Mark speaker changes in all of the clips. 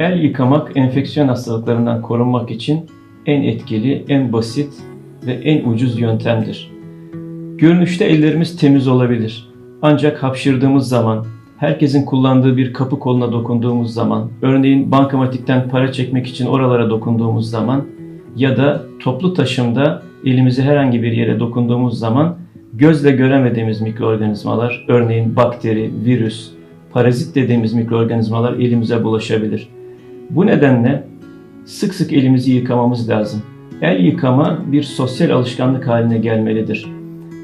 Speaker 1: El yıkamak enfeksiyon hastalıklarından korunmak için en etkili, en basit ve en ucuz yöntemdir. Görünüşte ellerimiz temiz olabilir. Ancak hapşırdığımız zaman, herkesin kullandığı bir kapı koluna dokunduğumuz zaman, örneğin bankamatikten para çekmek için oralara dokunduğumuz zaman ya da toplu taşımda elimizi herhangi bir yere dokunduğumuz zaman gözle göremediğimiz mikroorganizmalar, örneğin bakteri, virüs, parazit dediğimiz mikroorganizmalar elimize bulaşabilir. Bu nedenle sık sık elimizi yıkamamız lazım. El yıkama bir sosyal alışkanlık haline gelmelidir.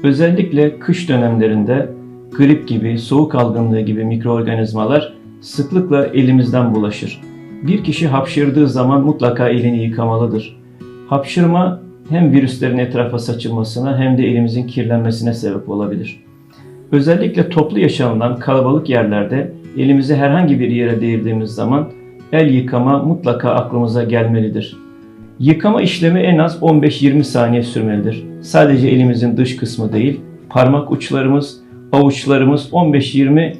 Speaker 1: Özellikle kış dönemlerinde grip gibi, soğuk algınlığı gibi mikroorganizmalar sıklıkla elimizden bulaşır. Bir kişi hapşırdığı zaman mutlaka elini yıkamalıdır. Hapşırma hem virüslerin etrafa saçılmasına hem de elimizin kirlenmesine sebep olabilir. Özellikle toplu yaşanılan kalabalık yerlerde elimizi herhangi bir yere değirdiğimiz zaman el yıkama mutlaka aklımıza gelmelidir. Yıkama işlemi en az 15-20 saniye sürmelidir. Sadece elimizin dış kısmı değil, parmak uçlarımız, avuçlarımız 15-20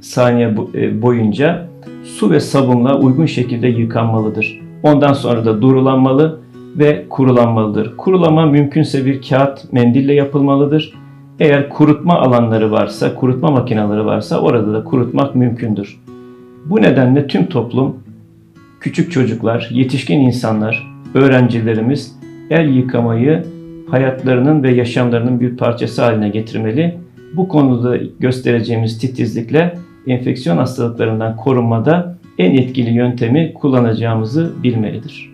Speaker 1: saniye e, boyunca su ve sabunla uygun şekilde yıkanmalıdır. Ondan sonra da durulanmalı ve kurulanmalıdır. Kurulama mümkünse bir kağıt mendille yapılmalıdır. Eğer kurutma alanları varsa, kurutma makineleri varsa orada da kurutmak mümkündür. Bu nedenle tüm toplum, küçük çocuklar, yetişkin insanlar, öğrencilerimiz el yıkamayı hayatlarının ve yaşamlarının bir parçası haline getirmeli. Bu konuda göstereceğimiz titizlikle enfeksiyon hastalıklarından korunmada en etkili yöntemi kullanacağımızı bilmelidir.